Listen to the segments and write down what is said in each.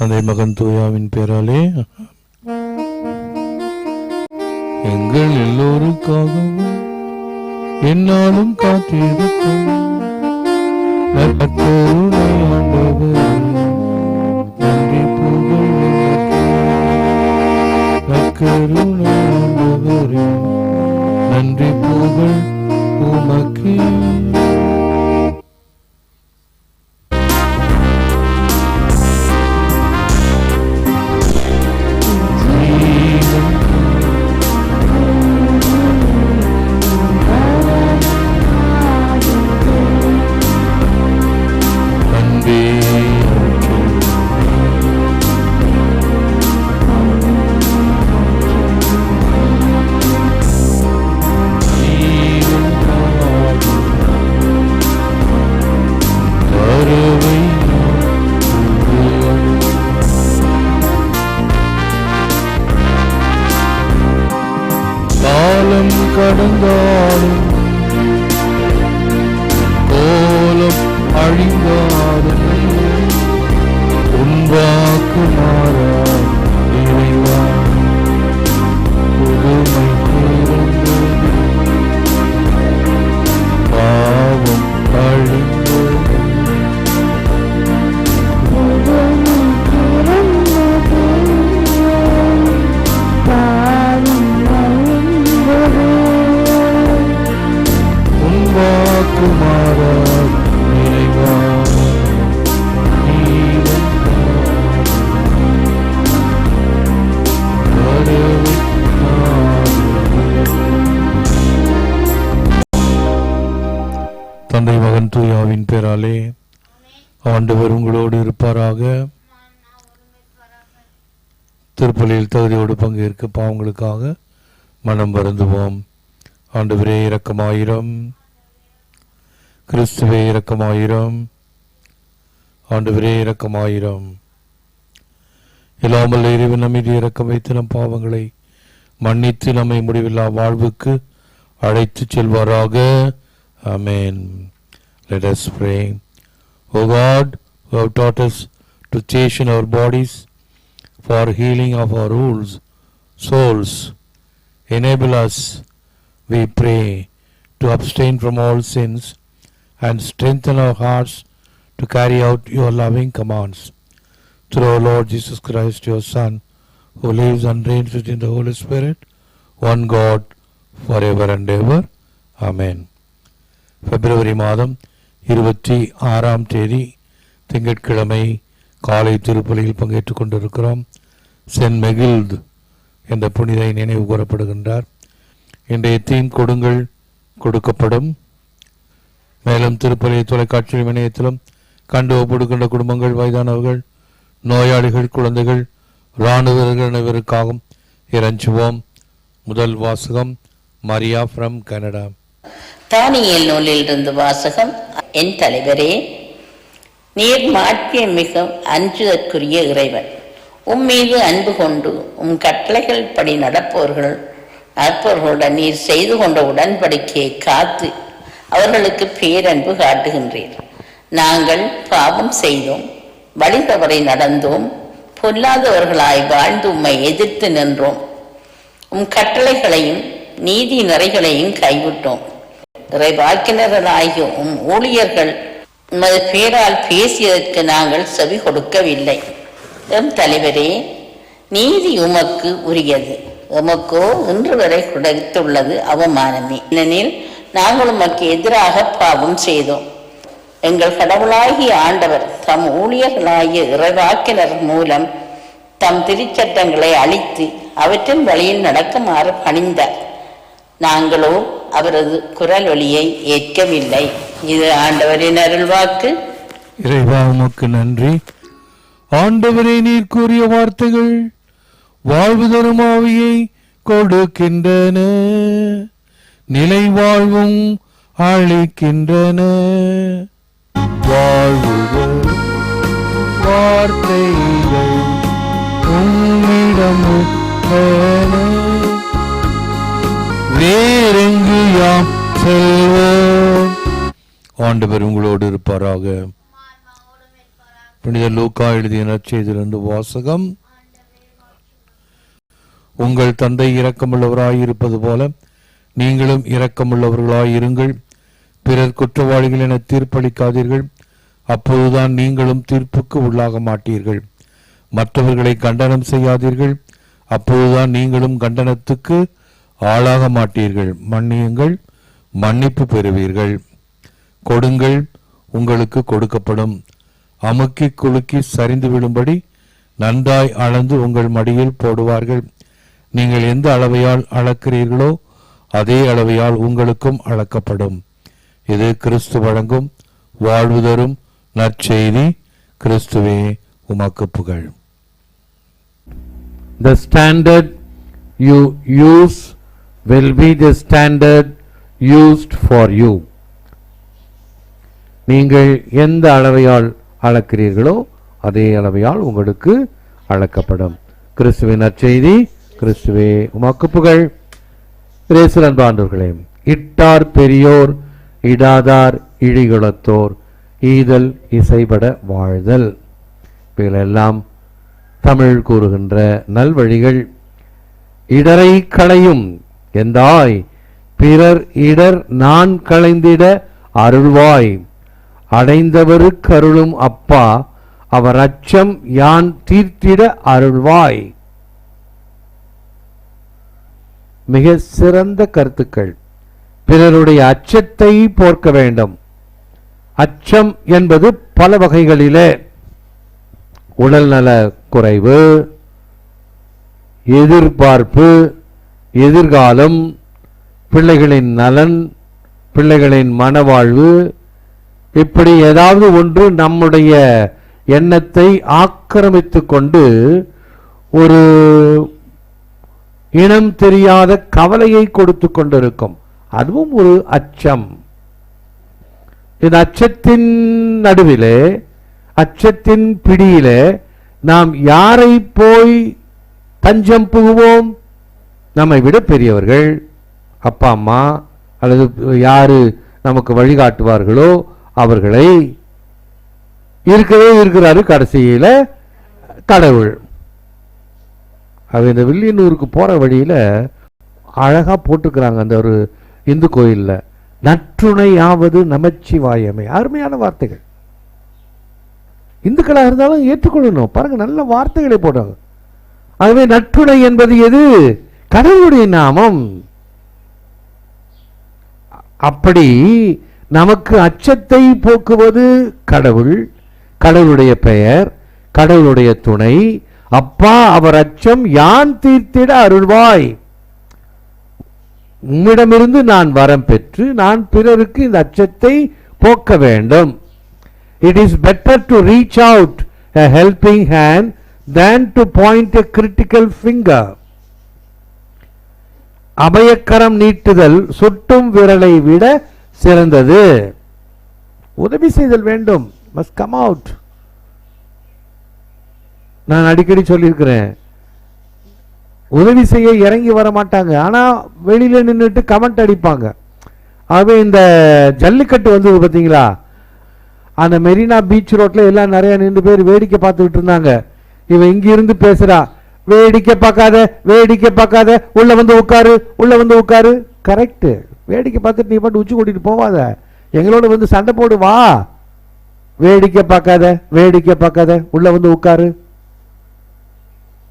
தந்தை மகன் தூயாவின் பேராலே. எங்கள் எல்லோருக்காகவும் என்னாலும் காத்திருக்கும். நன்றி புகழ் உமக்கே. நற்கருணை ஆண்டவரே, நன்றி புகழ் உமக்கே. ஆண்டவர் உங்களோடு இருப்பாராக. திருப்பலியில் தகுதியோடு பங்கேற்க பாவங்களுக்காக மனம் வருந்துவோம். ஆண்டவரே இரக்கமாயிரம். கிறிஸ்துவே இரக்கமாயிரம். ஆண்டவரே இரக்கமாயிரம். இல்லாமல் இறைவன் நம்மீது இறக்கம் வைத்து நம் பாவங்களை மன்னித்து நம்மை முடிவில்லா வாழ்வுக்கு அழைத்து செல்வாராக. Amen let us pray. o god who have taught us to chasten our bodies for healing of our rules souls enable us we pray to abstain from all sins and strengthen our hearts to carry out your loving commands through our lord jesus christ your son who lives and reigns within the holy spirit one god forever and ever amen பிப்ரவரி மாதம் இருபத்தி ஆறாம் தேதி திங்கட்கிழமை காலை திருப்பலியில் பங்கேற்றுக் கொண்டிருக்கிறோம். Send மெகில்து என்ற புனிதை நினைவு கூறப்படுகின்றார். இன்றைய தீம் கொடுங்கள் கொடுக்கப்படும். மேலும் திருப்பலி தொலைக்காட்சி இணையத்திலும் கண்டு ஒப்படுகின்ற குடும்பங்கள் வயதானவர்கள் நோயாளிகள் குழந்தைகள் இராணுவர்கள் அனைவருக்காகவும் இறஞ்சுவோம். முதல் வாசகம் மரியா ஃப்ரம் கனடா. தானியல் நூலிலிருந்து வாசகம். என் தலைவரே நீர் மாற்றிய மிக அஞ்சுதற்குரிய இறைவன். உம் மீது அன்பு கொண்டு உம் கட்டளைகள் படி நடப்பவர்கள் நடப்பவர்களுடன் நீர் செய்து கொண்ட உடன்படிக்கையை காத்து அவர்களுக்கு பேரன்பு காட்டுகின்றீர். நாங்கள் பாவம் செய்தோம் வழி தவறை நடந்தோம் பொல்லாதவர்களாய் வாழ்ந்து உம்மை எதிர்த்து நின்றோம். உம் கட்டளைகளையும் நீதி நிறைகளையும் கைவிட்டோம். இறைவாக்கினர்களாகிய உம் ஊழியர்கள் உமது பேரால் பேசியதற்கு நாங்கள் செவி கொடுக்கவில்லை. எம் தலைவரே நீதி உமக்கு உரியது. உமக்கோ இன்று வரை கிடைத்துள்ளது அவமானமே. ஏனெனில் நாங்கள் உமக்கு எதிராக பாவம் செய்தோம். எங்கள் கடவுளாகிய ஆண்டவர் தம் ஊழியர்களாகிய இறைவாக்கினர் மூலம் தம் திருச்சட்டங்களை அழித்து அவற்றின் வழியில் நடக்குமாறு பணிந்தார். நாங்களோ அவரது குரல் ஒளியை ஏற்கவில்லை. இது ஆண்டவரின் அருள்வாக்கு. இறைவா உமக்கு நன்றி. ஆண்டவரே நீர் கூறிய வார்த்தைகள் வாழ்வு தரும் ஆவியை கொடுக்கின்றன. நிலை வாழ்வும் அளிக்கின்றன. வாழ்வுகள் வார்த்தைகள் உம்மிடம் வேறெங்கு யாம் செல்வோம் ஆண்டவர் உங்களோடு இருப்பாராக. புனித லூக்கா எழுதிய நற்செய்திலிருந்து வாசகம். உங்கள் தந்தை இரக்கமுள்ளவராயிருப்பது போல நீங்களும் இரக்கமுள்ளவர்களாயிருங்கள். பிறர் குற்றவாளிகள் என தீர்ப்பளிக்காதீர்கள். அப்போதுதான் நீங்களும் தீர்ப்புக்கு உள்ளாக மாட்டீர்கள். மற்றவர்களை கண்டனம் செய்யாதீர்கள். அப்போதுதான் நீங்களும் கண்டனத்துக்கு ஆளாக மாட்டீர்கள். மன்னியுங்கள் மன்னிப்பு பெறுவீர்கள். கொடுங்கள் உங்களுக்கு கொடுக்கப்படும். அமுக்கி குலுக்கி சரிந்து விடும்படி நன்றாய் அளந்து உங்கள் மடியில் போடுவார்கள். நீங்கள் எந்த அளவையால் அளக்கிறீர்களோ அதே அளவையால் உங்களுக்கும் அளக்கப்படும். இது கிறிஸ்து வழங்கும் வாழ்வு தரும் நற்செய்தி. கிறிஸ்துவே உமக்கு புகழ். The standard you use will be the standard used for you. நீங்கள் எந்த அளவையால் அளக்கிறீர்களோ அதே அளவையால் உங்களுக்கு அளக்கப்படும். கிறிஸ்துவின் நற்செய்தி கிறிஸ்துவே உமக்கு புகழ் இயேசு அன்பாண்டவர்களே இட்டார் பெரியோர் இடாதார் இழிகுலத்தோர் ஈதல் இசைபட வாழ்தல். இவைகளெல்லாம் தமிழ் கூறுகின்ற நல்வழிகள். இடரை களையும் எந்தாய் பிறர் இடர் நான் களைந்திட அருள்வாய். அடைந்தவருக்கு அருளும் அப்பா அவர் அச்சம் யான் தீர்த்திட அருள்வாய். மிக சிறந்த கருத்துக்கள். பிறருடைய அச்சத்தை போர்க்க வேண்டும். அச்சம் என்பது பல வகைகளிலே. உடல்நல குறைவு எதிர்பார்ப்பு எதிர்காலம் பிள்ளைகளின் நலன் பிள்ளைகளின் மனவாழ்வு இப்படி ஏதாவது ஒன்று நம்முடைய எண்ணத்தை ஆக்கிரமித்து கொண்டு ஒரு இனம் தெரியாத கவலையை கொடுத்து கொண்டிருக்கும். அதுவும் ஒரு அச்சம். இந்த அச்சத்தின் நடுவிலே அச்சத்தின் பிடியிலே நாம் யாரை போய் தஞ்சம் புகுவோம்? நம்மை விட பெரியவர்கள் அப்பா அம்மா அல்லது யாரு நமக்கு வழிகாட்டுவார்களோ அவர்களை இருக்கவே இருக்கிறாரு கடைசியில் கடவுள். அது இந்த வில்லியனூருக்கு போகிற வழியில அழகாக போட்டுக்கிறாங்க அந்த ஒரு இந்து கோயிலில். நற்றுணையாவது நமச்சிவாயமை. அருமையான வார்த்தைகள். இந்துக்களாக இருந்தாலும் ஏற்றுக்கொள்ளணும். பாருங்கள் நல்ல வார்த்தைகளை போடுறாங்க. ஆகவே நற்றுணை என்பது எது? கடவுளுடைய நாமம். அப்படி நமக்கு அச்சத்தை போக்குவது கடவுள் கடவுளுடைய பெயர் கடவுளுடைய துணை. அப்பா அவர் அச்சம் யான் தீர்த்திட அருள்வாய். உம்மிடமிருந்து நான் வரம் பெற்று நான் பிறருக்கு இந்த அச்சத்தை போக்க வேண்டும். It is better to reach out a helping hand than to point a critical finger அபயக்கரம் நீட்டுதல் சுட்டும் விரலை விட சிறந்தது. உதவி செய்தல் வேண்டும். Must கம் அவுட் நான் அடிக்கடி சொல்லியிருக்கிறேன். உதவி செய்ய இறங்கி வர மாட்டாங்க ஆனால் வெளியில் நின்றுட்டு கமெண்ட் அடிப்பாங்க. ஆகவே இந்த ஜல்லிக்கட்டு வந்தது பார்த்தீங்களா? அந்த மெரினா பீச் ரோட்டில் எல்லாம் நிறையா நின்று பேர் வேடிக்கை பார்த்துக்கிட்டு இருந்தாங்க. இவன் இங்கிருந்து இருந்து வேடிக்கை பார்க்காத வேடிக்கை பார்க்காத. உள்ள வந்து உட்காரு உள்ள வந்து உட்காரு. கரெக்ட் வேடிக்கை பார்த்துட்டு நீ பாட்டு உச்சி கூட்டிட்டு போவாத. எங்களோட வந்து சண்டை போடு வா. வேடிக்கை பார்க்காத வேடிக்கை பார்க்காத. உள்ள வந்து உட்காரு.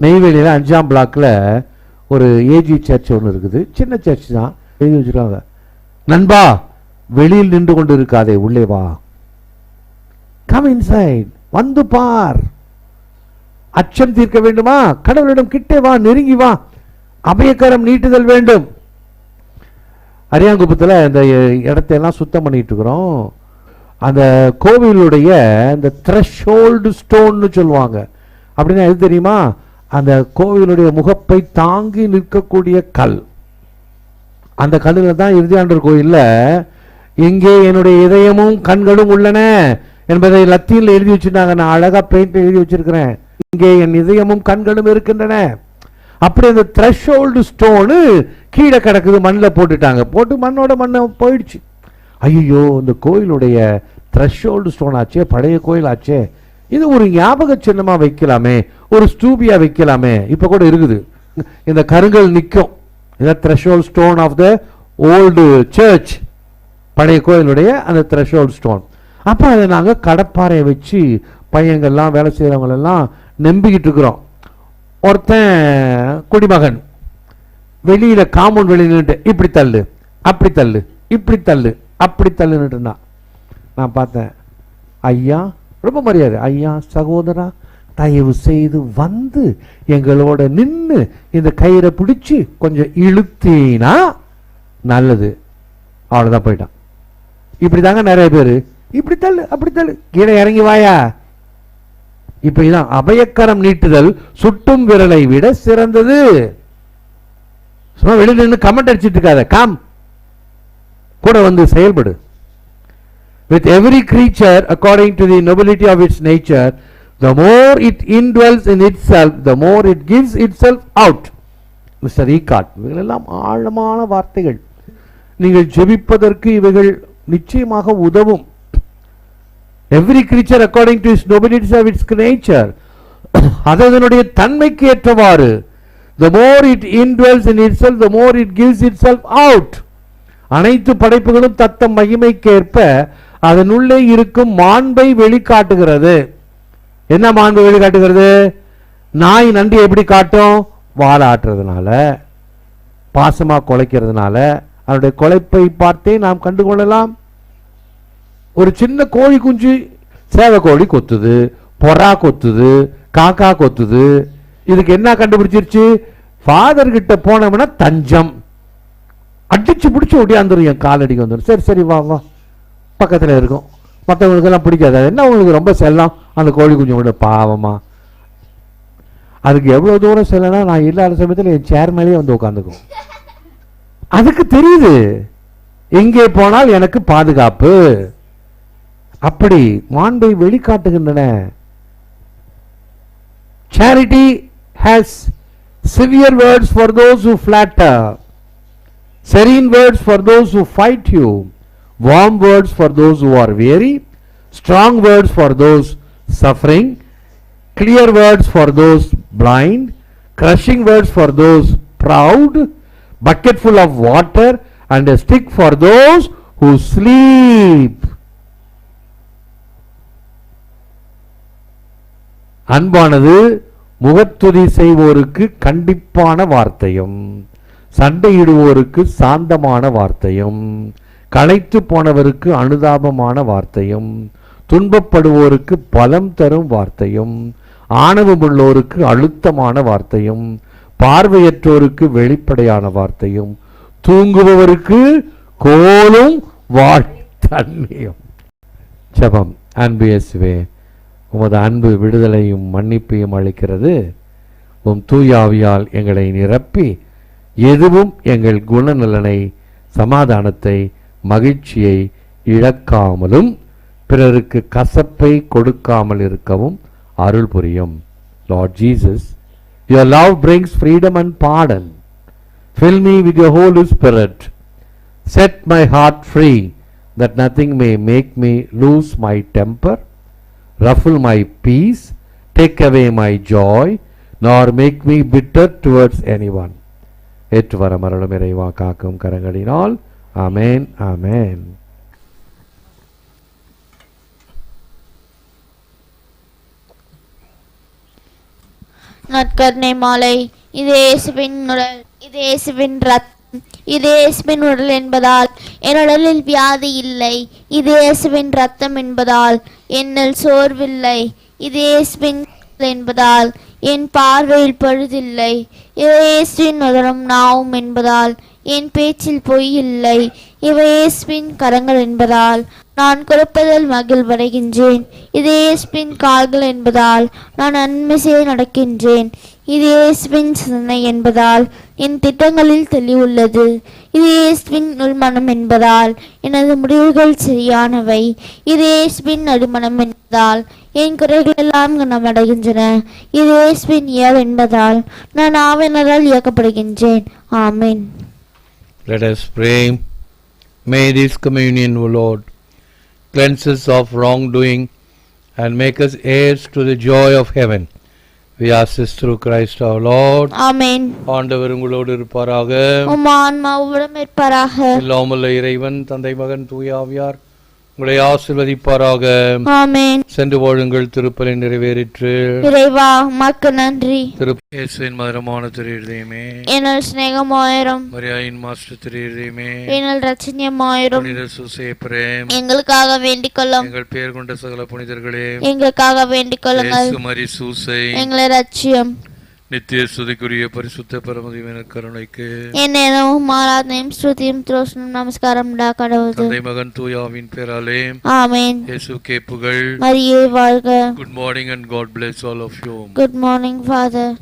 நெய்வேலியில் அஞ்சாம் பிளாக்ல ஒரு ஏஜி சர்ச் ஒன்று இருக்குது. சின்ன சர்ச் தான். எழுதி வச்சிருக்காங்க. நண்பா வெளியில் நின்று கொண்டு இருக்காதே உள்ளே வா. கம் இன்சைட் வந்து பார். அச்சம் தீர்க்க வேண்டுமா? கடவுளிடம் கிட்டே வா நெருங்கி வா. அபயக்கரம் நீட்டுதல் வேண்டும். அரியாங்குப்பத்தில் இந்த இடத்தையெல்லாம் சுத்தம் பண்ணிட்டு இருக்கிறோம் அந்த கோவிலுடைய இந்த த்ரெஷோல்டு ஸ்டோன்னு சொல்லுவாங்க. அப்படின்னா எது தெரியுமா? அந்த கோவிலுடைய முகப்பை தாங்கி நிற்கக்கூடிய கல். அந்த கல்லில் தான் இறுதியாண்டர் கோயிலில் எங்கே என்னுடைய இதயமும் கண்களும் உள்ளன என்பதை லத்தீனில் எழுதி வச்சுருந்தாங்க. நான் அழகாக பெயிண்ட் எழுதி வச்சுருக்கிறேன். இங்கே என் இதயமும் கண்களும் இருக்கின்றன. அப்படி அந்த த்ரெஷோல்டு ஸ்டோனு கீழே கிடக்குது மண்ணில் போட்டுட்டாங்க. போட்டு மண்ணோட மண்ணை போயிடுச்சு. ஐயோ இந்த கோயிலுடைய த்ரெஷோல்டு ஸ்டோன் ஆச்சே பழைய கோயில் ஆச்சே. இது ஒரு ஞாபக சின்னமாக வைக்கலாமே ஒரு ஸ்டூபியா வைக்கலாமே. இப்போ கூட இருக்குது. இந்த கருங்கல் நிற்கும் இதான் threshold stone of the old church பழைய கோயிலுடைய அந்த த்ரெஷோல் ஸ்டோன் அப்போ அதை நாங்கள் கடப்பாறையை வச்சு பையங்கள்லாம் வேலை செய்கிறவங்களெல்லாம் நம்பிக்கிட்டு இருக்கிறோம் ஒருத்தன் குடிமகன் வெளியில் காம்பவுண்ட் வெளியில் நின்னுட்டு இப்படி தள்ளு அப்படி தள்ளு இப்படி தள்ளு அப்படி தள்ளுன்னுட்டு இருந்தான். நான் பார்த்தேன் ஐயா ரொம்ப மரியாதை ஐயா சகோதரா தயவு செய்து வந்து எங்களோட நின்று இந்த கயிறை பிடிச்சி கொஞ்சம் இழுத்தீனா நல்லது. அவ்வளோதான் போயிட்டான். இப்படி தாங்க நிறைய பேர். இப்படி தள்ளு அப்படி தள்ளு கீழே இறங்கி வாயா. இப்ப இதான் அபயக்கரம் நீட்டுதல் சுட்டும் விரலை விட சிறந்தது. சும்மா வெளியில் நின்று கமெண்ட் அடிச்சிட்டு இருக்காத காம் கூட வந்து செயல்படு. With every creature according to the nobility of its nature the more it indwells in itself the more it gives itself out Meister Eckhart இவைகளெல்லாம் ஆழமான வார்த்தைகள். நீங்கள் ஜெபிப்பதற்கு இவைகள் நிச்சயமாக உதவும். Every creature according to is nobilities of its nature அது அதனுடைய தன்மைக்கு ஏற்றவாறு the more it indwells in itself the more it gives itself out அனைத்து படைப்புகளும் தத்தம் மகிமைக்கேற்ப அதனுள்ளே இருக்கும் மாண்பை வெளிக்காட்டுகிறது. என்ன மாண்பை வெளிக்காட்டுகிறது? நாய் நன்றி எப்படி காட்டும்? வாழாட்டுறதுனால பாசமாக குலைக்கிறதுனால அதனுடைய குலைப்பை பார்த்தே நாம் கண்டுகொள்ளலாம். ஒரு சின்ன கோழி குஞ்சு சேவை கோழி கொத்துது பொறா கொத்துது காக்கா கொத்துது. இதுக்கு என்ன கண்டுபிடிச்சிருச்சு? ஃபாதர் கிட்ட போனோம்னா தஞ்சம். அடிச்சு பிடிச்சி ஒடியாந்துரும் என் காலடிக்கு வந்துடும் சரி சரி வா வா. பக்கத்தில் இருக்கும். மற்றவங்களுக்கெல்லாம் பிடிக்காது. அது என்ன உங்களுக்கு ரொம்ப செல்லம்? அந்த கோழி குஞ்சு கூட பாவமா? அதுக்கு எவ்வளோ தூரம் செல்லனா நான் இல்லாத சமயத்தில் என் சேர் மேலேயே வந்து உட்காந்துக்கும் அதுக்கு தெரியுது. எங்கே போனால் எனக்கு பாதுகாப்பு. அப்படி மாண்பை வெளிக்காட்டுகின்றன charity has severe words for those who flatter serene words for those who fight you warm words for those who are weary strong words for those suffering clear words for those blind crushing words for those proud bucket full of water and a stick for those who sleep அன்பானது முகத்துதி செய்வோருக்கு கண்டிப்பான வார்த்தையும் சண்டையிடுவோருக்கு சாந்தமான வார்த்தையும் களைத்து போனவருக்கு அனுதாபமான வார்த்தையும் துன்பப்படுவோருக்கு பலம் தரும் வார்த்தையும் ஆணவமுள்ளோருக்கு அழுத்தமான வார்த்தையும் பார்வையற்றோருக்கு வெளிப்படையான வார்த்தையும் தூங்குபவருக்கு கோலும் வாழ் தண்ணியும் ஜெபம். அன்பு இயேசுவே உமது அன்பு விடுதலையும் மன்னிப்பையும் அளிக்கிறது. உம் தூயாவியால் எங்களை நிரப்பி எதுவும் எங்கள் குணநலனை சமாதானத்தை மகிழ்ச்சியை இழக்காமலும் பிறருக்கு கசப்பை கொடுக்காமல் இருக்கவும் அருள் புரியும். Lord Jesus your love brings freedom and pardon fill me with your Holy Spirit set my heart free that nothing may make me lose my temper ruffle my peace, take away my joy, nor make me bitter towards anyone. ஏற்று வர மரணம் இறைவா காக்கும் கரங்களினால். ஆமென் ஆமென். நற்கருணை மாலை. இது இயேசுவின் உடல் இது இயேசுவின் ரத்தம் இது இயேசுவின் உடல் என்பதால் என் உடலில் வியாதி இல்லை. இது இயேசுவின் ரத்தம் என்பதால் என்னில் சோர்வில்லை. இது இயேசுவின் என்பதால் என் பார்வையில் பழுதில்லை. இது இயேசுவின் நாவும் என்பதால் என் பேச்சில் பொய் இல்லை இவை கரங்கள் என்பதால் நான் கொடுப்பதில் மகிழ்வடைகின்றேன். இது இயேசுவின் கால்கள் என்பதால் நான் நன்மை நடக்கின்றேன். இது இயேசுவின் சிந்தனை என்பதால் என் திட்டங்களில் தெளிவுள்ளது. இது இயேசுவின் உள்மனம் என்பதால் எனது முடிவுகள் சரியானவை இது இயேசுவின் நடுமணம் என்பதால் என் குறைகள் எல்லாம் குணமடைகின்றன இது இயேசுவின் இயல் என்பதால் நான் ஆவினரால் இயக்கப்படுகின்றேன் ஆமேன் Let us pray. May this communion, O Lord, cleanse us of wrongdoing and make us heirs to the joy of heaven. We ask this through Christ our Lord. ஆமென் ஆண்டவர் உங்களோடு இருப்பாராக. உம் ஆன்மாவுடன் இருப்பாராக. இல்லாமல்ல இறைவன் தந்தை மகன் தூயாவியார் உங்களை ஆசிர்வதிப்பாராக. ஆமென். சென்று வாழுங்கள் திருப்பலை நிறைவேறிற்று. இறைவா உமக்கு நன்றி. திருப்பேசுவின் மதுரமான திரு இருதயமே. எனல் சிநேகமாயிரம். மரியாயின் மாஸ்டர் திரு இருதயமே. எனல் ரச்சனியமாயிரம் புனித சுசே பிரேம். எங்களுக்காக வேண்டிக் கொள்ளும். எங்கள் பெயர் கொண்ட சகல புனிதர்களே. எங்களுக்காக வேண்டிக் கொள்ளுங்கள். மரி சூசை எங்களை ரட்சியம் நித்திய சுதிக்குரிய பரிசுத்த பரமதிவன கருணைக்கு என் நேரமும் ஆராதனையும் ஸ்ருதியும் துரோசனும் நமஸ்காரம் உண்டா கடவுது தந்தை மகன் தூயாவின் பேராலே ஆமென். இயேசுக்கே புகழ். மரியே வாழ்க. Good morning and God bless all of you. Good morning father